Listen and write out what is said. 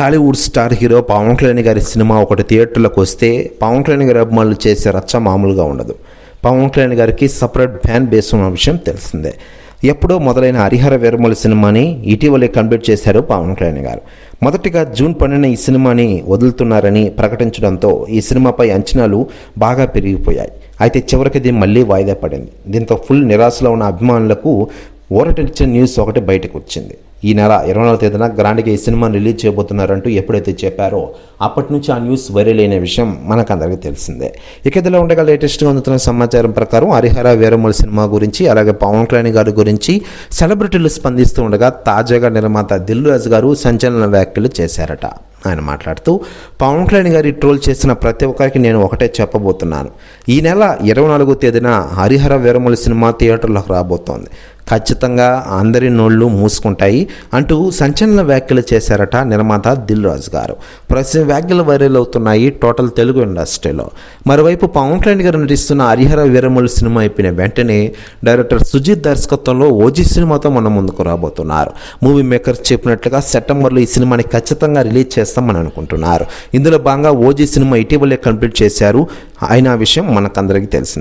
Tollywood star hero Pawan Kalyan గారి cinema ఒకటి థియేటర్లకు వస్తే పవన్ కళ్యాణ్ గారి అభిమానులు చేసే రచ్చ మామూలుగా ఉండదు. పవన్ కళ్యాణ్ గారికి సపరేట్ ఫ్యాన్ బేస్ ఉన్న విషయం తెలిసిందే. ఎప్పుడో మొదలైన హరిహర వీరమల సినిమాని ఇటీవలే కంప్లీట్ చేశారు పవన్ కళ్యాణ్ గారు. మొదటిగా జూన్ పన్నెండున ఈ సినిమాని వదులుతున్నారని ప్రకటించడంతో ఈ సినిమాపై అంచనాలు బాగా పెరిగిపోయాయి. అయితే చివరికి ఇది మళ్ళీ వాయిదా పడింది. దీంతో ఫుల్ నిరాశలో ఉన్న అభిమానులకు ఊరటిచ్చే న్యూస్ ఒకటి బయటకు వచ్చింది. ఈ నెల ఇరవై నాలుగు తేదీన గ్రాండ్గా ఈ సినిమాను రిలీజ్ చేయబోతున్నారంటూ ఎప్పుడైతే చెప్పారో అప్పటి నుంచి ఆ న్యూస్ వైరల్ అయిన విషయం మనకందరికీ తెలిసిందే. ఇక ఇదిలో ఉండగా లేటెస్ట్గా అందుతున్న సమాచారం ప్రకారం హరిహర వీరమూల సినిమా గురించి అలాగే పవన్ కళ్యాణ్ గారి గురించి సెలబ్రిటీలు స్పందిస్తూ ఉండగా తాజాగా నిర్మాత దిల్ రాజు గారు సంచలన వ్యాఖ్యలు చేశారట. ఆయన మాట్లాడుతూ పవన్ కళ్యాణ్ గారి ట్రోల్ చేసిన ప్రతి ఒక్కరికి నేను ఒకటే చెప్పబోతున్నాను. ఈ నెల ఇరవై నాలుగో తేదీన హరిహర వీరమల సినిమా థియేటర్లోకి రాబోతోంది. ఖచ్చితంగా అందరి నోళ్ళు మూసుకుంటాయి అంటూ సంచలన వ్యాఖ్యలు చేశారట నిర్మాత దిల్ రాజు గారు. ప్రస్తుతం వ్యాఖ్యలు వైరల్ అవుతున్నాయి టోటల్ తెలుగు ఇండస్ట్రీలో. మరోవైపు పవన్ కళ్యాణ్ గారు నటిస్తున్న హరిహర వీరములు సినిమా అయిపోయిన వెంటనే డైరెక్టర్ సుజిత్ దర్శకత్వంలో ఓజీ సినిమాతో మన ముందుకు రాబోతున్నారు. మూవీ మేకర్స్ చెప్పినట్లుగా సెప్టెంబర్లో ఈ సినిమాని ఖచ్చితంగా రిలీజ్ చేస్తామని అనుకుంటున్నారు. ఇందులో భాగంగా ఓజీ సినిమా ఇటీవలే కంప్లీట్ చేశారు. అయిన విషయం మనకందరికీ తెలిసింది.